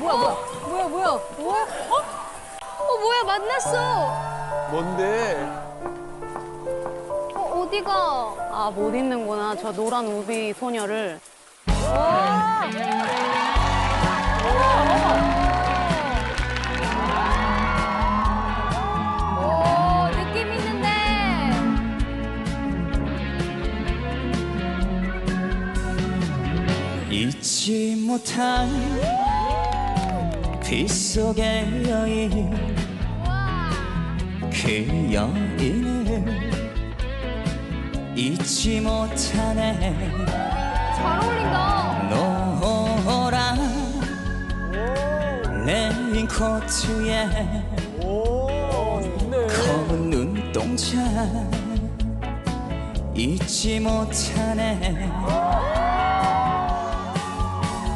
뭐야 뭐야 뭐야 뭐야 뭐야 어? 어 뭐야 만났어 뭔데? 어 어디가 아, 못 잊는구나. 저 노란 우비 소녀를. 오 느낌 있는데 잊지 못한 빗속의 여인 그 여인을 잊지 못하네. 잘 어울린다. 노란 레인코트에. 검은 눈동자 잊지 못하네.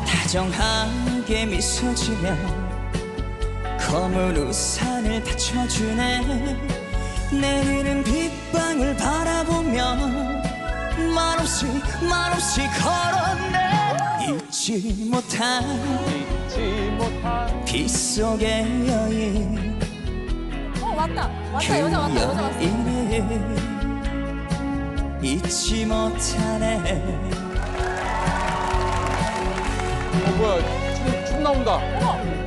다정하게 미소 지며 검은 우산을 받쳐주네. 내리는 빗방울 바라보며 말없이 말없이 걸었네. 잊지 못한 잊지 못한 빗속의 여인. 어 왔다. 그 왔다. 여자 왔다. 여자 여인을 잊지 못하네. 어 뭐야? 춤, 춤 나온다. 오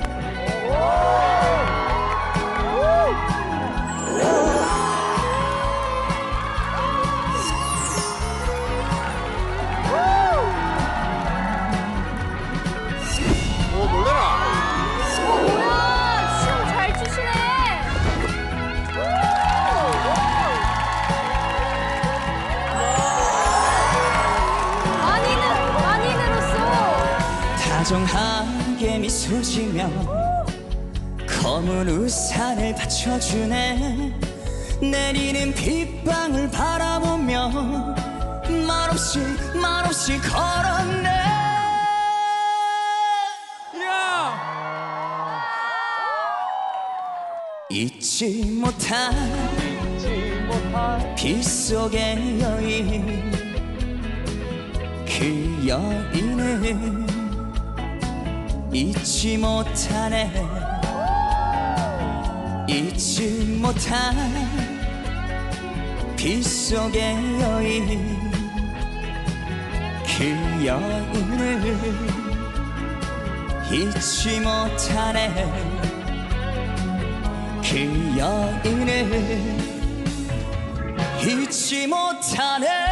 다정하게 미소 지며 검은 우산을 받쳐주네 내리는 빗방울 바라보며 말없이 말없이 걸었네 야. 잊지 못한 잊지 못한 빗속의 여인 그 여인을 잊지 못하네. 잊지 못한 빗속의 여인 그 여인을 잊지 못하네. 그 여인을 잊지 못하네